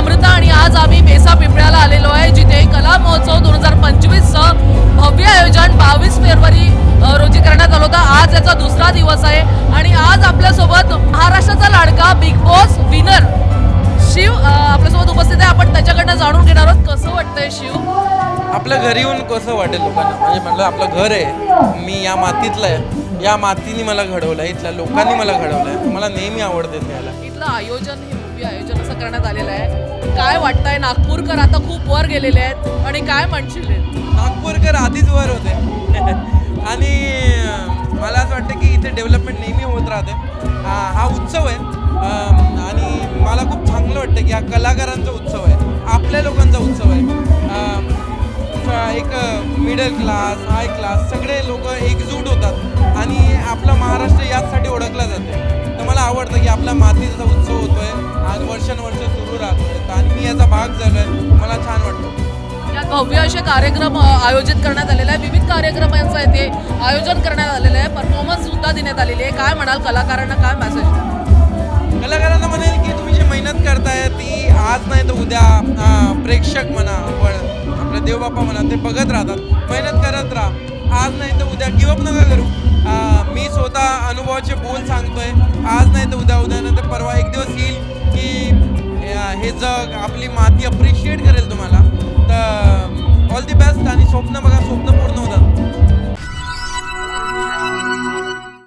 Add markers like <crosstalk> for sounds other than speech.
अमृता आणि आज आम्ही मेसा पिंपळ्याला आलेलो आहे जिथे कला महोत्सव दोन हजार पंचवीसचं भव्य आयोजन बावीस फेब्रुवारी रोजी करण्यात आलं होतं. आज याचा दुसरा दिवस आहे आणि आज आपल्यासोबत महाराष्ट्राचा लाडका बिग बॉस विनर शिव आपल्यासोबत उपस्थित आहे. आपण त्याच्याकडनं जाणून घेणार आहोत कसं वाटतंय शिव? आपल्या घरी येऊन कसं वाटेल लोकांना? म्हणजे म्हटलं आपलं घर आहे मी या मातीतलं आहे. या मातीने मला घडवलं आहे इथल्या लोकांनी मला घडवलं आहे मला नेहमी आवडते यायला. इथलं आयोजन हे भव्य आयोजन असं करण्यात आलेलं आहे. काय वाटतंय? नागपूरकर आता खूप वर गेलेले आहेत. आणि काय म्हणशील? नागपूरकर आधीच वर होते. <laughs> आणि मला असं वाटतं की इथे डेव्हलपमेंट नेहमी होत राहते. हा हा उत्सव आहे. आणि मला खूप चांगलं वाटतं की हा कलाकारांचा उत्सव आहे. आपल्या लोकांचा उत्सव आहे. एक मिडल क्लास हाय क्लास सगळे लोक एकजूट होतात. आणि आपला महाराष्ट्र याचसाठी ओळख आणि मी याचा भाग झालो आहे मला छान वाटतं. यात भव्य असे कार्यक्रम अ, आयोजित करण्यात आलेले आहे विविध कार्यक्रमांचं येथे आयोजन करण्यात आलेलं आहे. परफॉर्मन्स सुद्धा देण्यात आलेली आहे. काय म्हणाल कलाकारांना? काय मेसेज कलाकारांना म्हणेल की तुम्ही जी मेहनत करताय ती आज नाही तर उद्या प्रेक्षक म्हणा आपण आपले देवबापा म्हणा ते बघत राहतात. मेहनत करत राहा. आज नाही तर उद्या गिवअप नका करू. मी स्वतः अनुभवाचे बोल सांगतोय. आज नाही तर उद्या उद्या नंतर परवा एक दिवस येईल. हे जग आपली माती अप्रिशिएट करेल तुम्हाला. तर